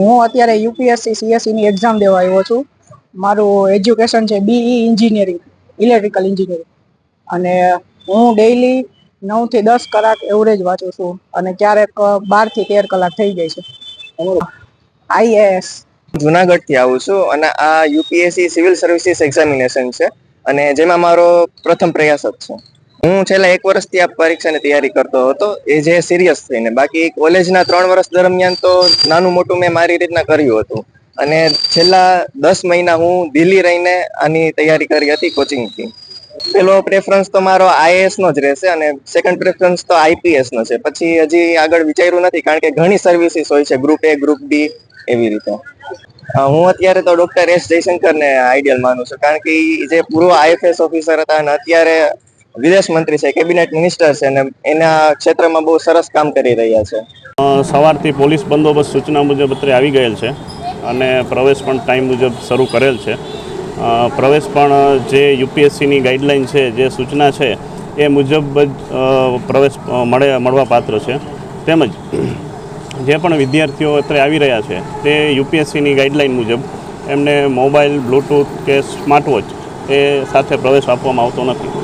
હું અત્યારે UPSC સીએસસીની exam દેવા આવ્યો છું. મારું એજ્યુકેશન છે બીઈ ઇન્જિનિયરિંગ ઇલેક્ટ્રિકલ એન્જિનિયરિંગ અને હું ડેઇલી નવથી દસ કલાક એવરેજ વાંચું છું અને ક્યારેક બારથી તેર કલાક થઈ જાય છે. આઈએએસ જુનાગઢથી આવું છું અને આ યુપીએસસી સિવિલ સર્વિસીસ એક્ઝામિનેશન છે અને જેમાં મારો પ્રથમ પ્રયાસ જ છે. હું છેલ્લા એક વર્ષથી આ પરીક્ષાની તૈયારી કરતો હતો. એ જે સિરિયસ થઈને બાકી કોલેજના ત્રણ વર્ષ દરમિયાન તો નાનું મોટું મેં મારી રીતના કર્યું હતું. અને છેલ્લા દસ મહિના હું દિલ્હી રહીને આની તૈયારી કરી હતી કોચિંગથી પેલો પ્રેફરન્સ તો મારો આઈએએસ નો જ રહેશે અને સેકન્ડ પ્રેફરન્સ તો આઈપીએસ નો છે. પછી હજી આગળ વિચાર્યું નથી, કારણ કે ઘણી સર્વિસીસ હોય છે ગ્રુપ એ ગ્રુપ બી એવી રીતે. હું અત્યારે તો ડોક્ટર એસ જયશંકરને આઈડિયલ માનું છું, કારણ કે જે પૂર્વ આઈએફએસ ઓફિસર હતા અને અત્યારે વિદેશ મંત્રી છે, કેબિનેટ મિનિસ્ટર છે અને એના ક્ષેત્રમાં બહુ સરસ કામ કરી રહ્યા છે. સવારથી પોલીસ બંદોબસ્ત સૂચના મુજબ અત્રે આવી ગયેલ છે અને પ્રવેશ પણ ટાઈમ મુજબ શરૂ કરેલ છે. પ્રવેશ પણ જે યુપીએસસીની ગાઈડલાઈન છે, જે સૂચના છે, એ મુજબ જ પ્રવેશ મળે, મળવા પાત્ર છે. તેમજ જે પણ વિદ્યાર્થીઓ અત્રે આવી રહ્યા છે, તે યુપીએસસીની ગાઈડલાઈન મુજબ એમને મોબાઈલ, બ્લૂટૂથ કે સ્માર્ટ વોચ એ સાથે પ્રવેશ આપવામાં આવતો નથી.